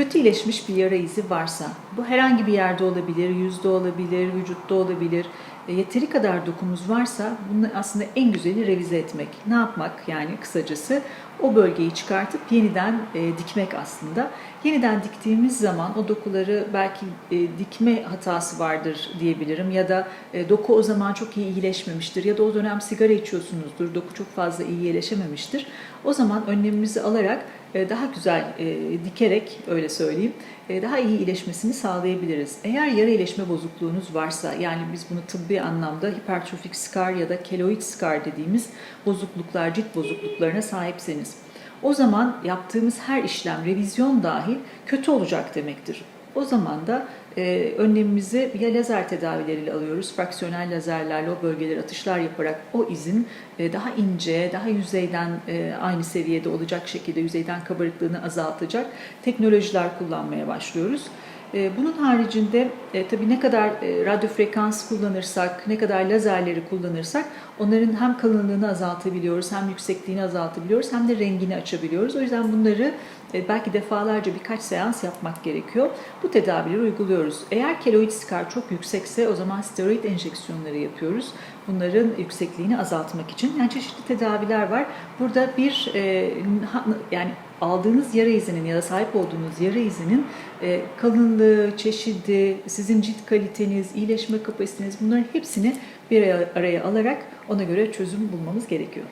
kötü iyileşmiş bir yara izi varsa, bu herhangi bir yerde olabilir, yüzde olabilir, vücutta olabilir, e, yeteri kadar dokumuz varsa bunu aslında en güzeli revize etmek. Ne yapmak yani kısacası o bölgeyi çıkartıp yeniden e, dikmek aslında. Yeniden diktiğimiz zaman o dokuları belki e, dikme hatası vardır diyebilirim ya da e, doku o zaman çok iyi iyileşmemiştir ya da o dönem sigara içiyorsunuzdur, doku çok fazla iyi iyileşememiştir. O zaman önlemimizi alarak daha güzel e, dikerek öyle söyleyeyim e, daha iyi iyileşmesini sağlayabiliriz. Eğer yara iyileşme bozukluğunuz varsa yani biz bunu tıbbi anlamda hipertrofik skar ya da keloid skar dediğimiz bozukluklar, cilt bozukluklarına sahipseniz o zaman yaptığımız her işlem, revizyon dahil kötü olacak demektir. O zaman da e, önlemimizi ya lazer tedavileriyle alıyoruz, fraksiyonel lazerlerle o bölgelere atışlar yaparak o izin e, daha ince, daha yüzeyden e, aynı seviyede olacak şekilde yüzeyden kabarıklığını azaltacak teknolojiler kullanmaya başlıyoruz. E, Bunun haricinde e, tabii ne kadar e, radyo frekans kullanırsak, ne kadar lazerleri kullanırsak onların hem kalınlığını azaltabiliyoruz, hem yüksekliğini azaltabiliyoruz, hem de rengini açabiliyoruz. O yüzden bunları e, belki defalarca birkaç seans yapmak gerekiyor. Bu tedavileri uyguluyoruz. Eğer keloid skar çok yüksekse o zaman steroid enjeksiyonları yapıyoruz. Bunların yüksekliğini azaltmak için. Yani çeşitli tedaviler var. Burada bir e, yani aldığınız yara izinin ya da sahip olduğunuz yara izinin e, kalınlığı, çeşidi, sizin cilt kaliteniz, iyileşme kapasiteniz bunların hepsini bir araya alarak ona göre çözüm bulmamız gerekiyor.